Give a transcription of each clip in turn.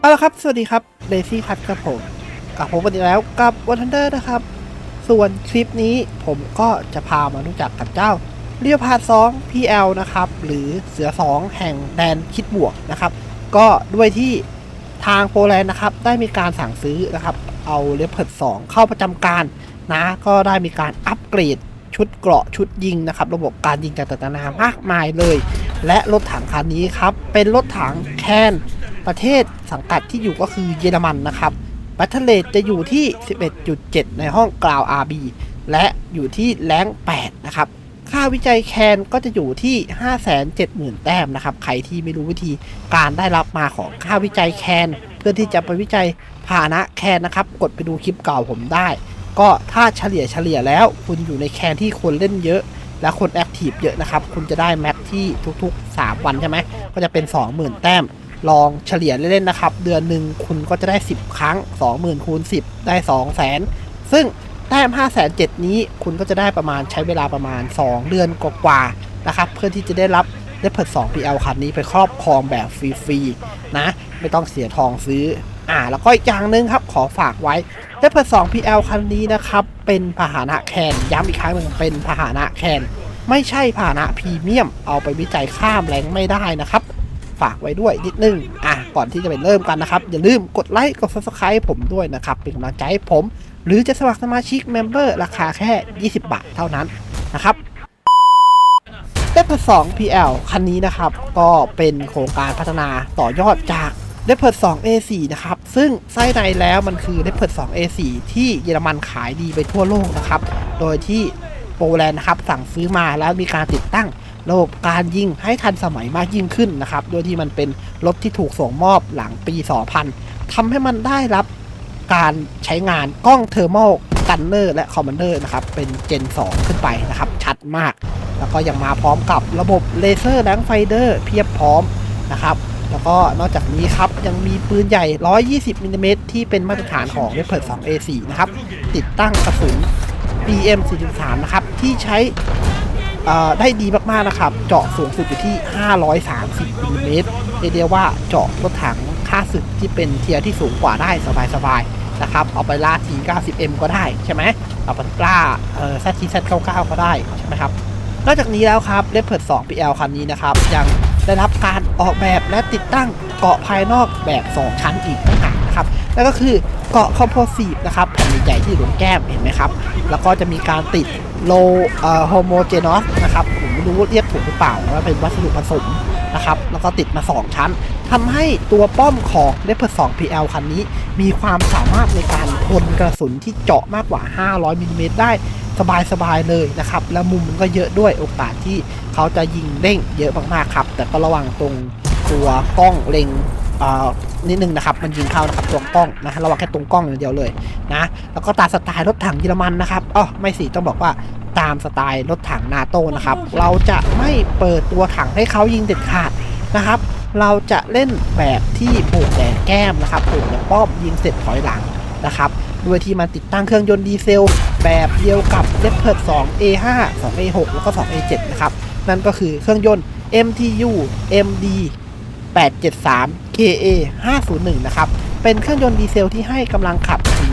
เอาละครับ สวัสดีครับเ a ซี่คัทครับผมกับผมวันนี้แล้วกับวันทันเดอร์นะครับ ส่วนคลิปนี้ผมก็จะพามารู้จักกับเจ้าเรียพาสอง PL นะครับ หรือเสือ 2 แห่งแดนคิดบวกนะครับ ก็ด้วยที่ทางโปแลนด์นะครับ ได้มีการสั่งซื้อนะครับ เอาเลเพิร์ด2เข้าประจำการนะ ก็ได้มีการอัปเกรดชุดเกราะชุดยิงนะครับ ระบบการยิงต่างๆนานามากมายเลย และรถถังคันนี้ครับ เป็นรถถังแคน ประเทศสังกัดที่อยู่ก็คือเยอรมันนะครับบัตเทเลตจะอยู่ที่ 11.7 ในห้องกล่าว RB และอยู่ที่แรง8นะครับ ค่าวิจัยแคนก็จะอยู่ที่ 570,000 แต้มนะครับ ใครที่ไม่รู้วิธีการได้รับมาของค่าวิจัยแคน เพื่อที่จะไปวิจัยพาหนะแคนนะครับ กดไปดูคลิปเก่าผมได้ ก็ถ้าเฉลี่ยเฉลี่ยแล้ว คุณอยู่ในแคนที่คนเล่นเยอะและคนแอคทีฟเยอะนะครับ คุณจะได้แมปที่ทุกๆ 3 วันใช่ไหม ก็จะเป็น 20,000 แต้ม ลองเฉลี่ยเล่นๆนะครับ เดือนหนึ่งคุณก็จะได้ 10 ครั้ง 20,000คูณ10 ได้ 200,000 ซึ่งแต้ม507นี้ คุณก็จะได้ประมาณใช้เวลาประมาณ 2 เดือนกว่าๆนะครับ เพื่อที่จะได้รับเลเพิร์ด2 PL คันนี้ไปครอบครองแบบฟรีๆนะ ไม่ต้องเสียทองซื้ออ่าแล้วก็อีกอย่างหนึ่งครับขอฝากไว้เลเพิร์ด2 PL คันนี้นะครับ เป็นพาหนะแคนย้ำอีกครั้งหนึ่งเป็นพาหนะแคนไม่ใช่พาหนะพรีเมียม เอาไปวิจัยข้ามแรงไม่ได้นะครับ ฝากไว้ด้วยนิดนึงอะก่อนที่จะไปเริ่มกันนะครับ อย่าลืมกดไลค์กด subscribe ผมด้วยนะครับ เป็นกำลังใจให้ผม หรือจะสมัครสมาชิกเมมเบอร์ราคาแค่ 20 บาทเท่านั้นนะครับเ e พ r 2 PL คันนี้นะครับ ก็เป็นโครงการพัฒนาต่อยอดจากเ e พ r 2 A4 นะครับ ซึ่งไส้ในแล้วมันคือเ e พ r 2 A4 ที่เยอรมันขายดีไปทั่วโลกนะครับ โดยที่โปแลนด์นะครับสั่งซื้อมาแล้วมีการติดตั้ง ระบบการยิงให้ทันสมัยมากยิ่งขึ้นนะครับโดยที่มันเป็นรถที่ถูกส่งมอบหลังปี 2000ทำให้มันได้รับการใช้งานกล้องเทอร์โมกันเนอร์และคอมมานเดอร์นะครับเป็นเจน 2 ขึ้นไปนะครับ ชัดมาก แล้วก็ยังมาพร้อมกับระบบเลเซอร์แลงไฟเดอร์เพียบพร้อมนะครับแล้วก็นอกจากนี้ครับยังมีปืนใหญ่ 120มิลลิเมตรที่เป็นมาตรฐานของเ e เ e ิร์2 A4 นะครับ ติดตั้งกระสุน PM43 นะครับ ที่ใช้ ได้ดีมากๆนะครับ เจาะสูงสุดอยู่ที่ 530มิลลิเมตรเรียกได้ว่าเจาะรถถังค่าศึกที่เป็นเทียร์ที่สูงกว่าได้สบายๆนะครับ เอาไปล่าที 90M ก็ได้ใช่ไหมเอาไปล้าเอ่อ ZT Z99 ก็ได้ใช่ไหมครับนอกจากนี้แล้วครับเลเพิร์ด2 PL คันนี้นะครับ ยังได้รับการออกแบบและติดตั้งเกาะภายนอกแบบ 2 ชั้นอีกต่างหาก นะครับนั่นก็คือเกาะคอมโพสิตนะครับแผ่นใหญ่ที่อยู่ตรงแก้มเห็นไหมครับ แล้วก็จะมีการติดโลเอ่อโฮโมเจนอสนะครับผมไม่รู้เรียกถูกหรือเปล่าว่าเป็นวัสดุผสมนะครับ แล้วก็ติดมา 2 ชั้นทำให้ตัวป้อมของเลเพิร์ด2 PL คันนี้ มีความสามารถในการทนกระสุนที่เจาะมากกว่า 500มิลลิเมตรได้สบายๆเลยนะครับ แล้วมุมมันก็เยอะด้วยโอกาสที่เขาจะยิงเด้งเยอะมากๆครับ แต่ก็ระวังตรงตัวกล้องเล็ง นิดนึงนะครับ มันยิงเข้านะครับตัวกล้องนะระวังแค่ตรงกล้องอย่างเดียวเลยนะแล้วก็ตามสไตล์รถถังเยอรมันนะครับอ๋อไม่สิต้องบอกว่าตามสไตล์รถถังนาโตนะครับ เราจะไม่เปิดตัวถังให้เขายิงเด็ดขาดนะครับ เราจะเล่นแบบที่ปลูกแต่แก้มนะครับปลูกแต่ป้อมยิงเสร็จถอยหลังนะครับด้วยที่มันติดตั้งเครื่องยนต์ดีเซล แบบเดียวกับ l e p a r d 2 A5 2 A6 แล้วก็ 2 A7 นะครับ นั่นก็คือเครื่องยนต์ MTU MD 873 KA 501 นะครับ เป็นเครื่องยนต์ดีเซลที่ให้กำลังขับถึง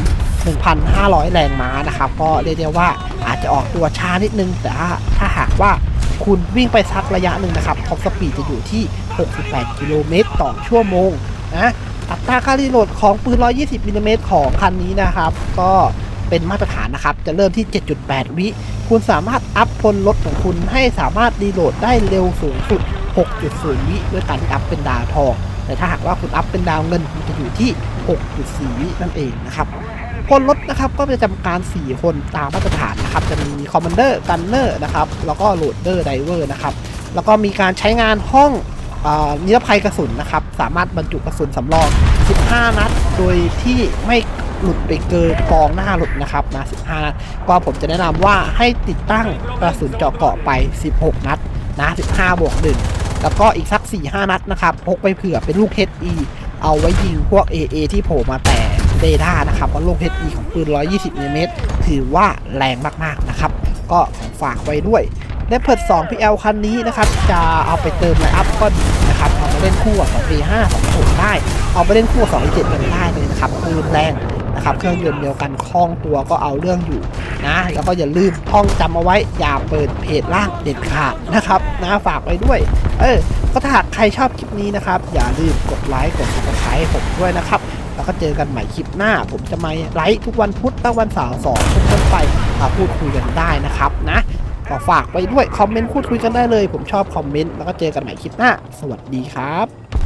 1,500 แรงม้านะครับ ก็เรียกได้ว่าอาจจะออกตัวช้านิดนึง แต่ถ้าหากว่าคุณวิ่งไปสักระยะหนึ่งนะครับท็อปสปีดจะอยู่ที่ 68 กิโลเมตรต่อชั่วโมงนะอัตราการรีโหลดของปืน 120มิลลิเมตรของคันนี้นะครับ ก็เป็นมาตรฐานนะครับ จะเริ่มที่ 7.8 วิ คุณสามารถอัพพลรถของคุณให้สามารถรีโหลดได้เร็วสูงสุด 6.0 วิด้วยการที่อัพเป็นดาวทอง แต่ถ้าหากว่าคุณอัพเป็นดาวเงินมันจะอยู่ที่ 6.4 วินั่นเองนะครับพลรถนะครับก็จะจำการ 4 คนตามมาตรฐานนะครับจะมีคอมมานเดอร์กันเนอร์นะครับแล้วก็โหลดเดอร์ไดเวอร์นะครับแล้วก็มีการใช้งานห้องอนิรภัยกระสุนนะครับสามารถบรรจุกระสุนสำรอง 15 นัด โดยที่ไม่หลุดไปเกินกองหน้าหลุดนะครับนะ 15 นัด ก็ผมจะแนะนำว่าให้ติดตั้งกระสุนเจาะเกาะไป 16 นัดนะ 15 บวก 1 แล้วก็อีกสัก 4-5 นัดนะครับ พกไปเผื่อเป็นลูก HE เอาไว้ยิงพวก AA ที่โผล่มาแต่เรดานะครับเพราะลูก HE ของปืน 120มิลลิเมตรถือว่าแรงมากๆนะครับ ก็ฝากไว้ด้วยเลเพิร์ด2 PL คันนี้นะครับ จะเอาไปเติมไลน์อัพก็ดีนะครับ เอาไปเล่นคู่กับ2 A5 2 6ได้ เอาไปเล่นคู่กับ2 A7 กันได้เลยนะครับปืนแรง นะครับ เครื่องยนต์เดียวกันคล่องตัวก็เอาเรื่องอยู่นะ แล้วก็อย่าลืมท่องจำเอาไว้ อย่าเปิดเพจล่างเด็ดขาดนะครับนะฝากไว้ด้วย เออ ก็ถ้าหากใครชอบคลิปนี้นะครับ อย่าลืมกดไลค์ กด subscribe ให้ผมด้วยนะครับ แล้วก็เจอกันใหม่คลิปหน้า ผมจะมาไลฟ์ทุกวันพุธและวันเสาร์สองทุกต้นไปมาพูดคุยกันได้นะครับนะก็ฝากไปด้วย คอมเมนต์พูดคุยกันได้เลย ผมชอบคอมเมนต์ แล้วก็เจอกันใหม่คลิปหน้า สวัสดีครับ